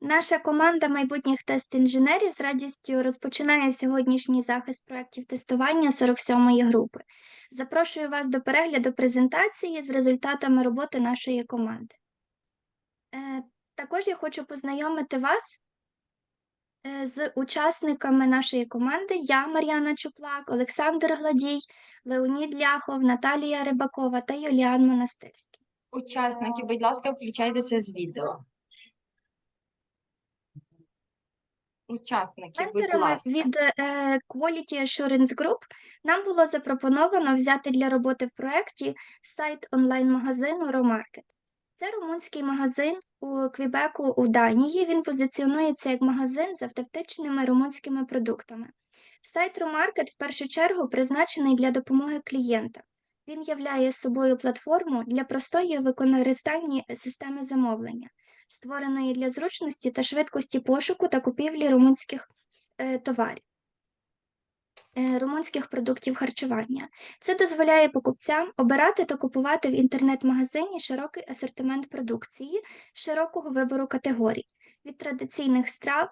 Наша команда майбутніх тест-інженерів з радістю розпочинає сьогоднішній захист проєктів тестування 47-ї групи. Запрошую вас до перегляду презентації з результатами роботи нашої команди. Е, Також я хочу познайомити вас е, з учасниками нашої команди. Я, Мар'яна Чуплак, Олександр Гладій, Леонід Ляхов, Наталія Рибакова та Юліан Монастирський. Учасники, будь ласка, включайтеся з відео. Учасники, будь Менторами ласка. від е, Quality Assurance Group нам було запропоновано взяти для роботи в проєкті сайт онлайн-магазину Romarket. Це румунський магазин у Квібеку у Данії. Він позиціонується як магазин з автентичними румунськими продуктами. Сайт Romarket в першу чергу призначений для допомоги клієнтам. Він являє собою платформу для простої використання системи замовлення створеної для зручності та швидкості пошуку та купівлі румунських е, товарів, е, румунських продуктів харчування. Це дозволяє покупцям обирати та купувати в інтернет-магазині широкий асортимент продукції, широкого вибору категорій від традиційних страв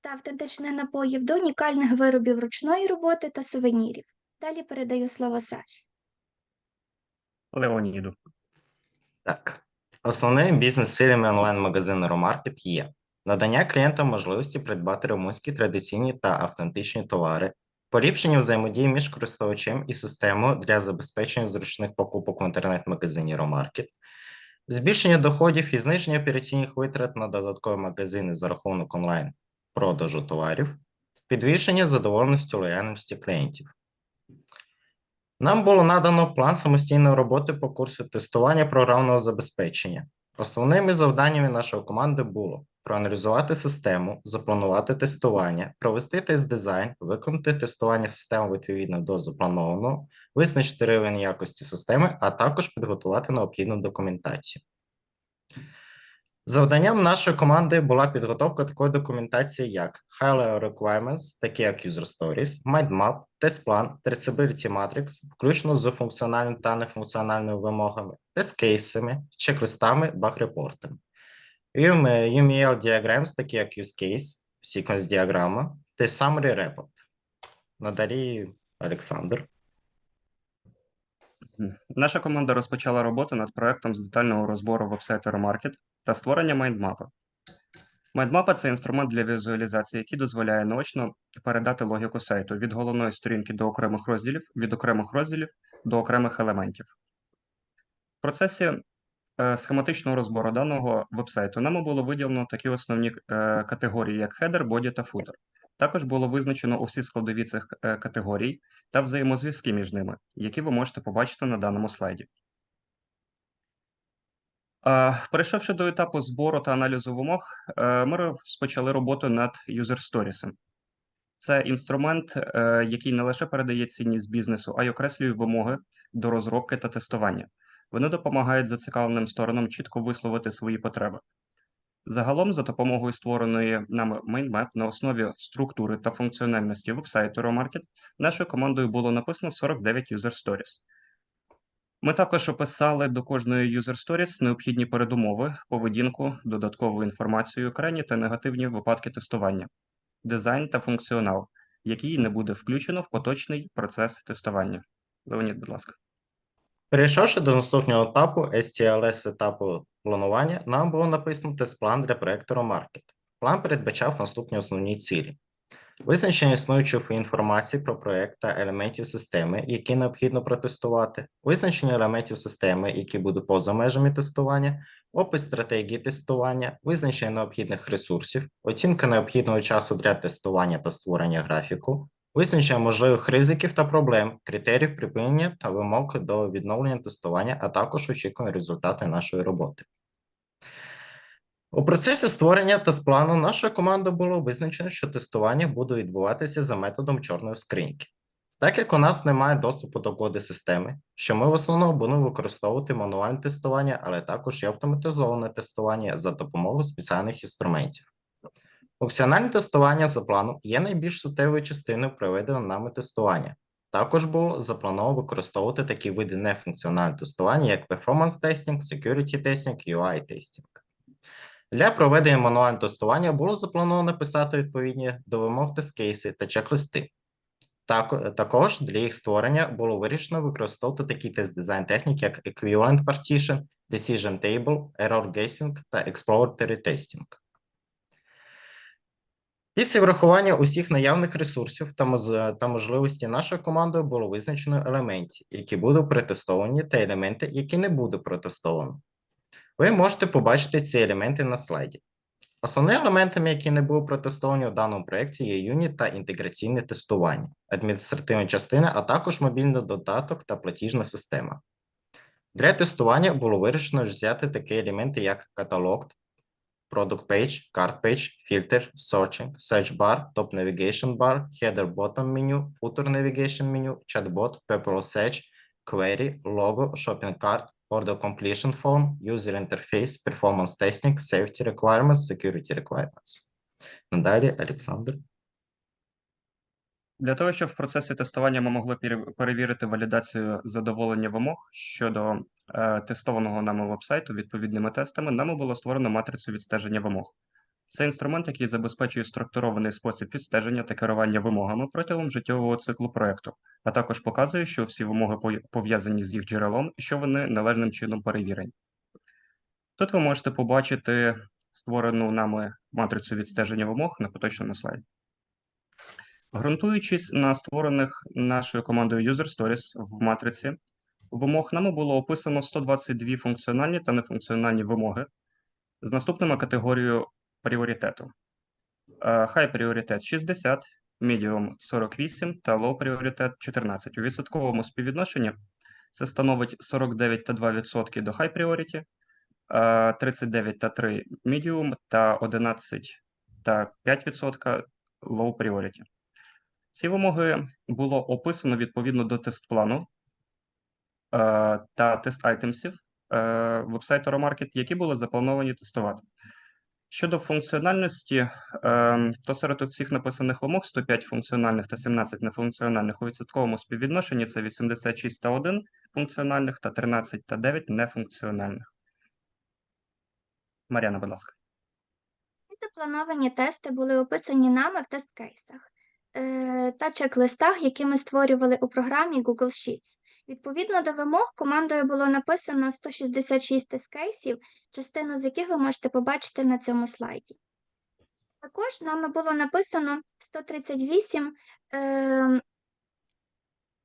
та автентичних напоїв до унікальних виробів ручної роботи та сувенірів. Далі передаю слово Саші. Леоніду. Так, основними бізнес-цілями онлайн-магазину Romarket є надання клієнтам можливості придбати румунські традиційні та автентичні товари, поліпшення взаємодії між користувачем і системою для забезпечення зручних покупок в інтернет-магазині Romarket, збільшення доходів і зниження операційних витрат на додаткові магазини за рахунок онлайн-продажу товарів, підвищення задоволеності лояльності клієнтів. Нам було надано план самостійної роботи по курсу тестування програмного забезпечення. Основними завданнями нашої команди було проаналізувати систему, запланувати тестування, провести тест-дизайн, виконати тестування системи відповідно до запланованого, визначити рівень якості системи, а також підготувати необхідну документацію. Завданням нашої команди була підготовка такої документації, як High-Level Requirements, такі як User Stories, Mindmap, тест-план, Traceability Matrix, включно з функціональними та нефункціональними вимогами, тест-кейсами, чек-листами, баг-репортами. UML Diagrams, такі як Use Case, Sequence діаграма, та Summary Report. Надалі Олександр. Наша команда розпочала роботу над проектом з детального розбору вебсайту Remarket та створення майндмапи. Майндмапа це інструмент для візуалізації, який дозволяє наочно передати логіку сайту від головної сторінки до окремих розділів, від окремих розділів до окремих елементів. В процесі е, схематичного розбору даного вебсайту нами було виділено такі основні е, категорії, як header, body та footer. Також було визначено усі складові цих е, категорій та взаємозв'язки між ними, які ви можете побачити на даному слайді. Перейшовши до етапу збору та аналізу вимог, е, ми розпочали роботу над User Stories. Це інструмент, е, який не лише передає цінність бізнесу, а й окреслює вимоги до розробки та тестування. Вони допомагають зацікавленим сторонам чітко висловити свої потреби. Загалом, за допомогою створеної нами MainMap на основі структури та функціональності вебсайту Romarket, нашою командою було написано 49 User Stories. Ми також описали до кожної User Stories необхідні передумови, поведінку, додаткову інформацію, крайні та негативні випадки тестування, дизайн та функціонал, який не буде включено в поточний процес тестування. Леонід, будь ласка. Перейшовши до наступного етапу STLS етапу планування, нам було написано тест-план для проекту Romarket. План передбачав наступні основні цілі: визначення існуючої інформації про проект та елементів системи, які необхідно протестувати, визначення елементів системи, які будуть поза межами тестування, опис стратегії тестування, визначення необхідних ресурсів, оцінка необхідного часу для тестування та створення графіку, Визначення можливих ризиків та проблем, критеріїв припинення та вимог до відновлення тестування, а також очікувані результати нашої роботи. У процесі створення тест-плану нашою командою було визначено, що тестування буде відбуватися за методом чорної скриньки. Так як у нас немає доступу до коди системи, що ми в основному будемо використовувати мануальне тестування, але також і автоматизоване тестування за допомогою спеціальних інструментів. Функціональне тестування за планом є найбільш суттєвою частиною проведеного нами тестування. Також було заплановано використовувати такі види нефункціонального тестування, як performance testing, security testing, UI testing. Для проведення мануального тестування було заплановано написати відповідні до вимог тест-кейси та чек-листи. Так, також для їх створення було вирішено використовувати такі тест-дизайн техніки, як Equivalent Partition, Decision Table, Error Guessing та Exploratory Testing. Після врахування усіх наявних ресурсів та, можливості нашою командою було визначено елементи, які будуть протестовані, та елементи, які не будуть протестовані. Ви можете побачити ці елементи на слайді. Основними елементами, які не були протестовані у даному проєкті, є юніт та інтеграційне тестування, адміністративна частина, а також мобільний додаток та платіжна система. Для тестування було вирішено взяти такі елементи, як каталог, Product Page, Card Page, Filter, Searching, Search Bar, Top Navigation Bar, Header Bottom Menu, Footer Navigation Menu, Chatbot, Paperless Search, Query, Logo, Shopping Cart, Order Completion Form, User Interface, Performance Testing, Safety Requirements, Security Requirements. Надалі, Олександр. Для того, щоб в процесі тестування ми могли перевірити валідацію задоволення вимог щодо е, тестованого нами вебсайту відповідними тестами, нами було створено матрицю відстеження вимог. Це інструмент, який забезпечує структурований спосіб відстеження та керування вимогами протягом життєвого циклу проекту, а також показує, що всі вимоги пов'язані з їх джерелом і що вони належним чином перевірені. Тут ви можете побачити створену нами матрицю відстеження вимог на поточному слайді. Ґрунтуючись на створених нашою командою User Stories в матриці, вимог нами було описано 122 функціональні та нефункціональні вимоги з наступними категорією пріоритету. Е, High пріоритет 60, Medium 48 та Low пріоритет 14. У відсотковому співвідношенні це становить 49,2% до High Priority, е, 39,3% Medium та 11,5% Low Priority. Ці вимоги було описано відповідно до тест-плану е, та тест-айтемсів е, вебсайту Romarket, які були заплановані тестувати. Щодо функціональності, е, то серед всіх написаних вимог 105 функціональних та 17 нефункціональних у відсотковому співвідношенні це 86 та 1 функціональних та 13 та 9 нефункціональних. Мар'яна, будь ласка. Ці заплановані тести були описані нами в тест-кейсах та чек-листах, які ми створювали у програмі Google Sheets. Відповідно до вимог, командою було написано 166 тест-кейсів, частину з яких ви можете побачити на цьому слайді. Також нами було написано 138 е,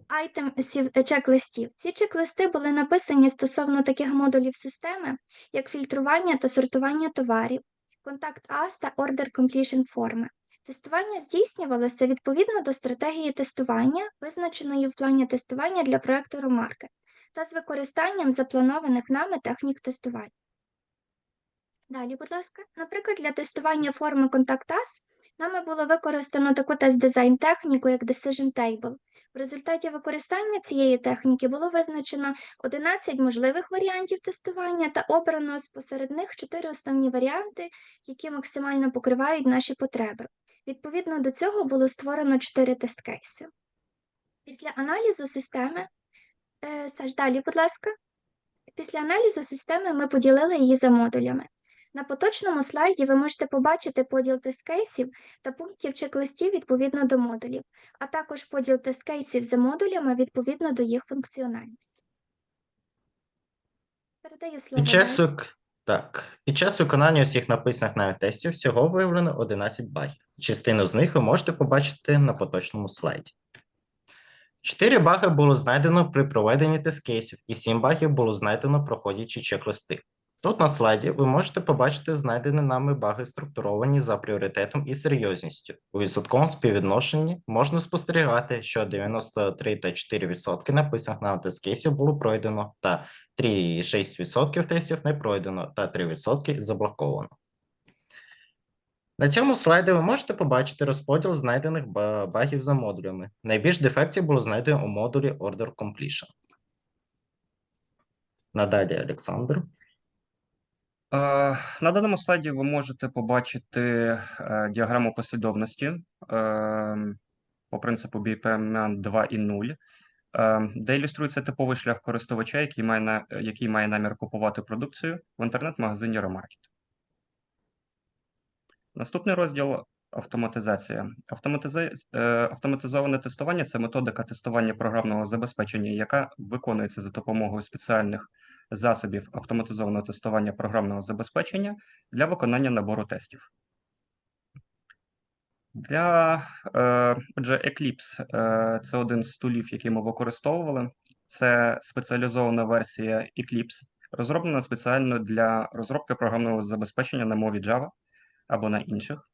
айтемсів е, чек-листів. Ці чек-листи були написані стосовно таких модулів системи, як фільтрування та сортування товарів, контакт ас та Order Completion форми. Тестування здійснювалося відповідно до стратегії тестування, визначеної в плані тестування для проекту Romarket, та з використанням запланованих нами технік тестування. Далі, будь ласка, наприклад, для тестування форми Us нами було використано таку тест-дизайн техніку, як Decision Table. В результаті використання цієї техніки було визначено 11 можливих варіантів тестування та обрано посеред них 4 основні варіанти, які максимально покривають наші потреби. Відповідно до цього було створено 4 тест-кейси. Після аналізу системи, е, Саш, далі, будь ласка. Після аналізу системи ми поділили її за модулями. На поточному слайді ви можете побачити поділ тест-кейсів та пунктів чек-листів відповідно до модулів, а також поділ тест-кейсів за модулями відповідно до їх функціональності. Передаю слово. Під час, так, під час виконання усіх написаних нами тестів всього виявлено 11 багів. Частину з них ви можете побачити на поточному слайді. 4 баги було знайдено при проведенні тест-кейсів, і 7 багів було знайдено проходячи чек-листи. Тут на слайді ви можете побачити знайдені нами баги структуровані за пріоритетом і серйозністю. У відсотковому співвідношенні можна спостерігати, що 93,4% написаних нами тест-кейсів було пройдено, та 3,6% тестів не пройдено, та 3% заблоковано. На цьому слайді ви можете побачити розподіл знайдених багів за модулями. Найбільш дефектів було знайдено у модулі Order Completion. Надалі, Олександр. Е, На даному слайді ви можете побачити е, діаграму послідовності е, по принципу BPMN 2 і 0, е, де ілюструється типовий шлях користувача, який має, на, який має намір купувати продукцію в інтернет-магазині Remarket. Наступний розділ автоматизація. Автоматизи... е, Автоматизоване тестування це методика тестування програмного забезпечення, яка виконується за допомогою спеціальних засобів автоматизованого тестування програмного забезпечення для виконання набору тестів. Для е, отже, Eclipse е, це один з тулів, який ми використовували. Це спеціалізована версія Eclipse, розроблена спеціально для розробки програмного забезпечення на мові Java або на інших.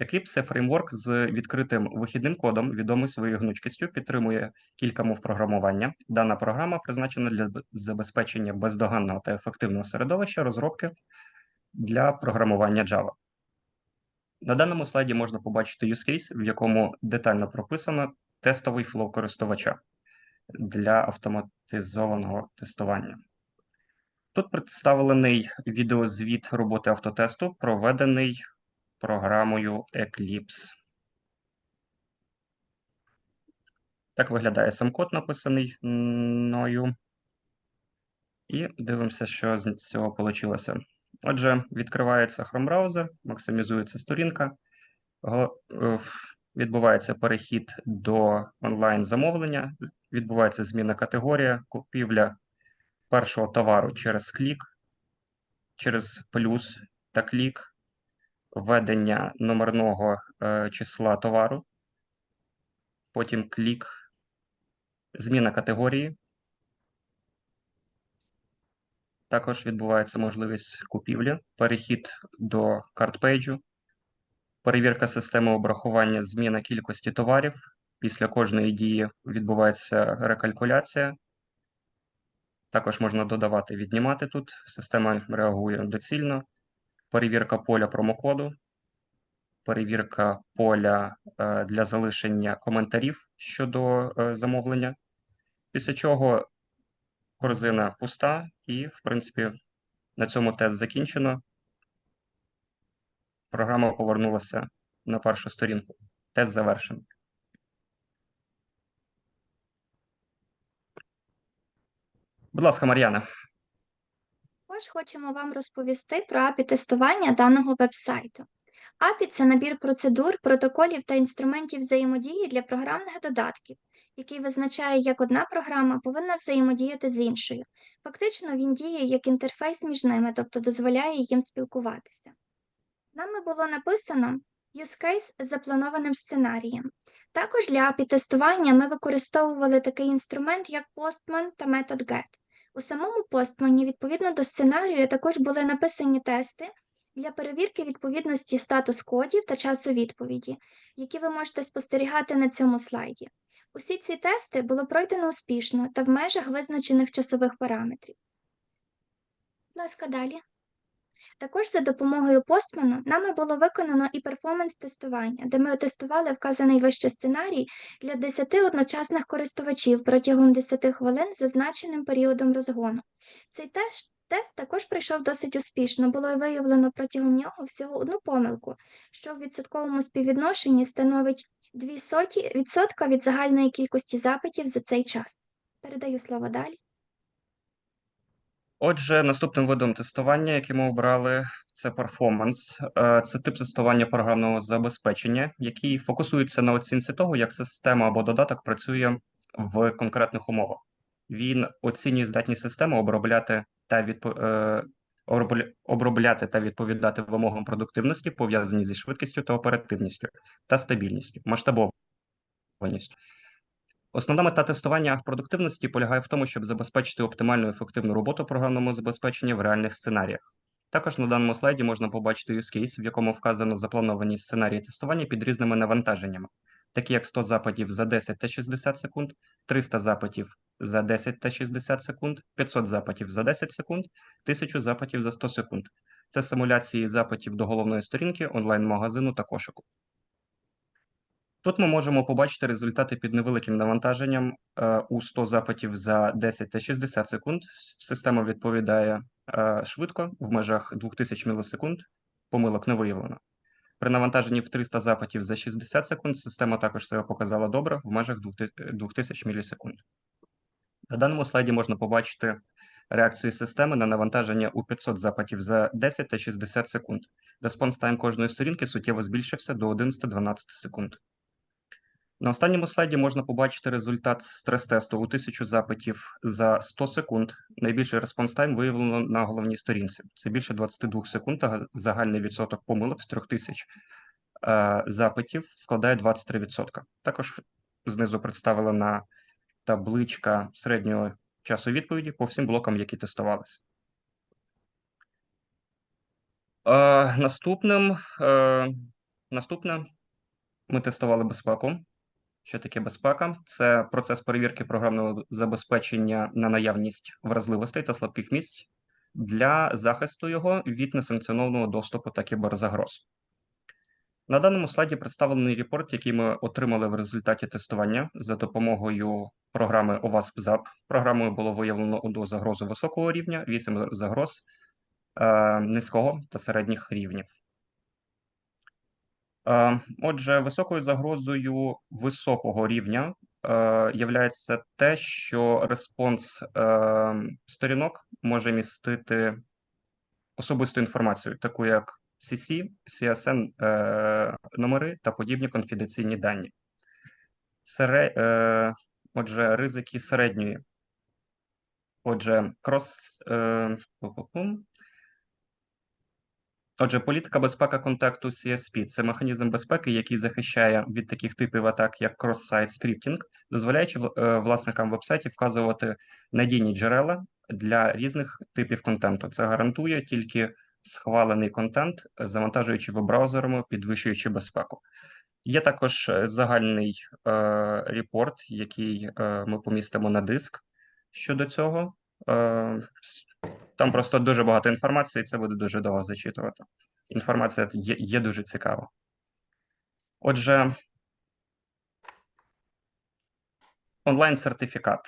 Eclipse – це фреймворк з відкритим вихідним кодом, відомий своєю гнучкістю, підтримує кілька мов програмування. Дана програма призначена для забезпечення бездоганного та ефективного середовища розробки для програмування Java. На даному слайді можна побачити use case, в якому детально прописано тестовий флоу користувача для автоматизованого тестування. Тут представлений відеозвіт роботи автотесту, проведений програмою Eclipse. Так виглядає сам код, написаний мною. І дивимося, що з цього вийшло. Отже, відкривається Chrome браузер, максимізується сторінка, е, відбувається перехід до онлайн-замовлення, відбувається зміна категорія, купівля першого товару через клік, через плюс та клік, введення номерного е, числа товару, потім клік, зміна категорії. Також відбувається можливість купівлі, перехід до картпейджу, перевірка системи обрахування, зміна кількості товарів. Після кожної дії відбувається рекалькуляція. Також можна додавати, віднімати тут. Система реагує доцільно. Перевірка поля промокоду, перевірка поля е, для залишення коментарів щодо е, замовлення. Після чого корзина пуста, і, в принципі, на цьому тест закінчено. Програма повернулася на першу сторінку. Тест завершений. Будь ласка, Мар'яна. Також хочемо вам розповісти про API тестування даного вебсайту. API – це набір процедур, протоколів та інструментів взаємодії для програмних додатків, який визначає, як одна програма повинна взаємодіяти з іншою. Фактично, він діє як інтерфейс між ними, тобто дозволяє їм спілкуватися. Нами було написано use case з запланованим сценарієм. Також для API тестування ми використовували такий інструмент, як Postman та метод get. У самому постмані, відповідно до сценарію, також були написані тести для перевірки відповідності статус кодів та часу відповіді, які ви можете спостерігати на цьому слайді. Усі ці тести було пройдено успішно та в межах визначених часових параметрів. Будь ласка, далі. Також за допомогою постману нами було виконано і перформанс-тестування, де ми тестували вказаний вище сценарій для 10 одночасних користувачів протягом 10 хвилин з зазначеним періодом розгону. Цей тест, тест також пройшов досить успішно, було виявлено протягом нього всього одну помилку, що в відсотковому співвідношенні становить 0,02% від загальної кількості запитів за цей час. Передаю слово далі. Отже, наступним видом тестування, який ми обрали, це перформанс. Е, Це тип тестування програмного забезпечення, який фокусується на оцінці того, як система або додаток працює в конкретних умовах. Він оцінює здатність системи обробляти та відпо... е, обробляти та відповідати вимогам продуктивності, пов'язані зі швидкістю та оперативністю, та стабільністю, масштабованістю. Основна мета тестування продуктивності полягає в тому, щоб забезпечити оптимальну ефективну роботу програмного забезпечення в реальних сценаріях. Також на даному слайді можна побачити use case, в якому вказано заплановані сценарії тестування під різними навантаженнями, такі як 100 запитів за 10 та 60 секунд, 300 запитів за 10 та 60 секунд, 500 запитів за 10 секунд, 1000 запитів за 100 секунд. Це симуляції запитів до головної сторінки онлайн-магазину та кошику. Тут ми можемо побачити результати під невеликим навантаженням е, у 100 запитів за 10 та 60 секунд. Система відповідає е, швидко в межах 2000 мілісекунд. Помилок не виявлено. При навантаженні в 300 запитів за 60 секунд система також себе показала добре в межах 2000 2000 мілісекунд. На даному слайді можна побачити реакцію системи на навантаження у 500 запитів за 10 та 60 секунд. Респонс тайм кожної сторінки суттєво збільшився до 11-12 секунд. На останньому слайді можна побачити результат стрес-тесту у 1000 запитів за 100 секунд. Найбільший респонс тайм виявлено на головній сторінці. Це більше 22 секунд, а загальний відсоток помилок з 3000 е, запитів складає 23%. Також знизу представлена табличка середнього часу відповіді по всім блокам, які тестувалися. Е, наступним, е, наступне ми тестували безпеку. Що таке безпека? Це процес перевірки програмного забезпечення на наявність вразливостей та слабких місць для захисту його від несанкціонованого доступу та кіберзагроз. На даному слайді представлений репорт, який ми отримали в результаті тестування за допомогою програми OWASP-ZAP. Програмою було виявлено одну загрозу високого рівня, 8 загроз е, низького та середніх рівнів. Е, Отже, високою загрозою високого рівня е, являється те, що респонс е, сторінок може містити особисту інформацію, таку як CC, CSN номери та подібні конфіденційні дані. Сере, отже, ризики середньої. Отже, крос. Отже, політика безпека контакту CSP – це механізм безпеки, який захищає від таких типів атак, як крос-сайт скриптінг, дозволяючи е, власникам вебсайтів вказувати надійні джерела для різних типів контенту. Це гарантує тільки схвалений контент, завантажуючи веб-браузерами, підвищуючи безпеку. Є також е, загальний е, репорт, який е, ми помістимо на диск щодо цього. Е, там просто дуже багато інформації, і це буде дуже довго зачитувати. Інформація є, є дуже цікава. Отже, онлайн-сертифікат.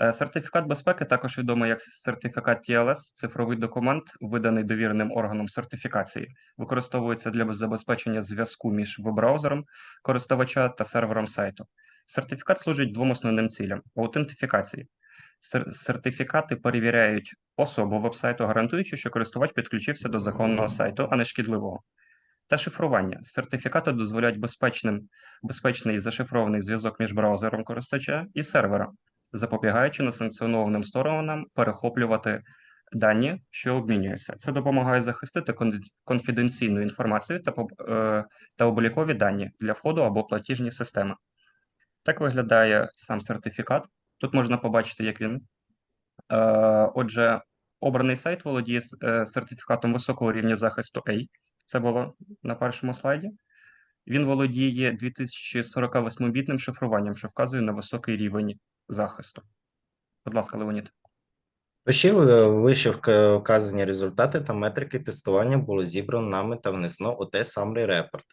Е, Сертифікат безпеки, також відомий як сертифікат TLS, цифровий документ, виданий довіреним органом сертифікації, використовується для забезпечення зв'язку між веб-браузером користувача та сервером сайту. Сертифікат служить двом основним цілям: аутентифікації. Сертифікати перевіряють особу веб-сайту, гарантуючи, що користувач підключився до законного сайту, а не шкідливого. Та шифрування. Сертифікати дозволяють безпечним, безпечний зашифрований зв'язок між браузером користувача і сервером, запобігаючи несанкціонованим сторонам перехоплювати дані, що обмінюються. Це допомагає захистити конфіденційну інформацію та, е, та облікові дані для входу або платіжні системи. Так виглядає сам сертифікат. Тут можна побачити, як він. Е, Отже, обраний сайт володіє е, сертифікатом високого рівня захисту A. Це було на першому слайді. Він володіє 2048-бітним шифруванням, що вказує на високий рівень захисту. Будь ласка, Леонід. Вище е, вказані результати та метрики тестування було зібрано нами та внесено у те самий репорт.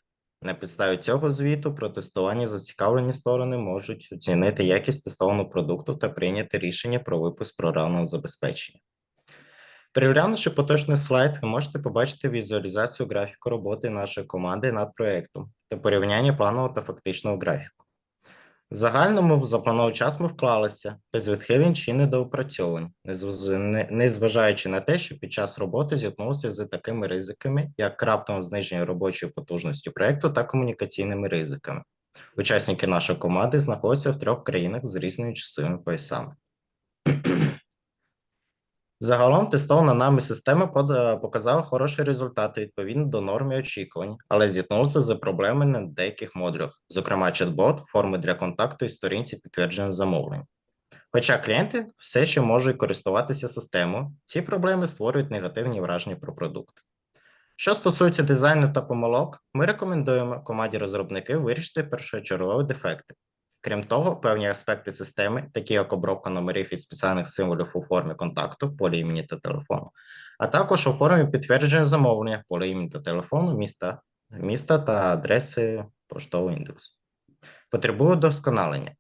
На підставі цього звіту про тестування зацікавлені сторони можуть оцінити якість тестованого продукту та прийняти рішення про випуск програмного забезпечення. Переглянувши поточний слайд, ви можете побачити візуалізацію графіку роботи нашої команди над проєктом та порівняння планового та фактичного графіку. В загальному запланований час ми вклалися без відхилень чи недоопрацьовань, незважаючи на те, що під час роботи зіткнувся з такими ризиками, як раптом зниження робочої потужності проекту та комунікаційними ризиками. Учасники нашої команди знаходяться в трьох країнах з різними часовими поясами. Загалом тестована нами система е, показала хороші результати відповідно до норм і очікувань, але зіткнувся з проблемами на деяких модулях, зокрема чат-бот, форми для контакту і сторінці підтвердження замовлень. Хоча клієнти все ще можуть користуватися системою, ці проблеми створюють негативні враження про продукт. Що стосується дизайну та помилок, ми рекомендуємо команді розробників вирішити першочергові дефекти. Крім того, певні аспекти системи, такі як обробка номерів і спеціальних символів у формі контакту, полі імені та телефону, а також у формі підтвердження замовлення, поле імені та телефону, міста, міста та адреси поштового індексу. Потребують досконалення.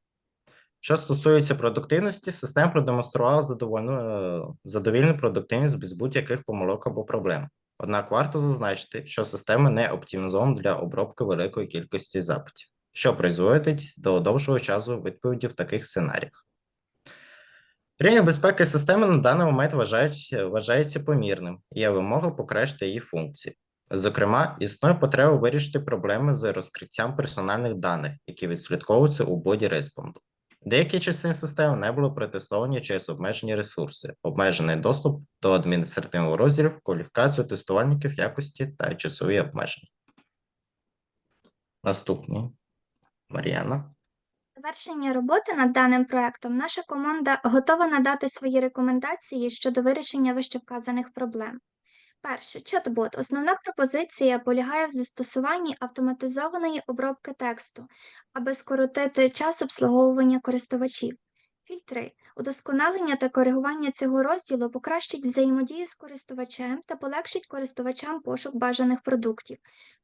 Що стосується продуктивності, система продемонструвала задовольну, е, задовільну продуктивність без будь-яких помилок або проблем. Однак варто зазначити, що система не оптимізована для обробки великої кількості запитів, що призводить до довшого часу відповіді в таких сценаріях. Рівень безпеки системи на даний момент вважається, вважається помірним і є вимога покращити її функції. Зокрема, існує потреба вирішити проблеми з розкриттям персональних даних, які відслідковуються у боді респонду. Деякі частини системи не були протестовані через обмежені ресурси, обмежений доступ до адміністративного розділу, кваліфікацію тестувальників якості та часові обмеження. Наступний. Мар'яна. завершення роботи над даним проектом наша команда готова надати свої рекомендації щодо вирішення вищевказаних проблем. Перше, чат-бот. Основна пропозиція полягає в застосуванні автоматизованої обробки тексту, аби скоротити час обслуговування користувачів. Фільтри. Удосконалення та коригування цього розділу покращить взаємодію з користувачем та полегшить користувачам пошук бажаних продуктів.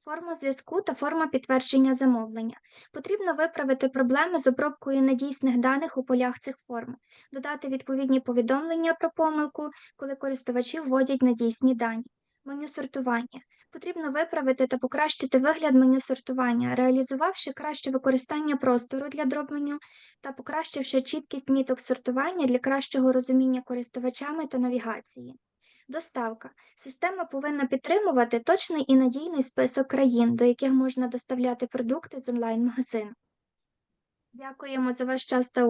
Форма зв'язку та форма підтвердження замовлення. Потрібно виправити проблеми з обробкою недійсних даних у полях цих форм, додати відповідні повідомлення про помилку, коли користувачі вводять недійсні дані. Меню сортування. Потрібно виправити та покращити вигляд меню сортування, реалізувавши краще використання простору для дроп-меню та покращивши чіткість міток сортування для кращого розуміння користувачами та навігації. Доставка. Система повинна підтримувати точний і надійний список країн, до яких можна доставляти продукти з онлайн-магазину. Дякуємо за ваш час та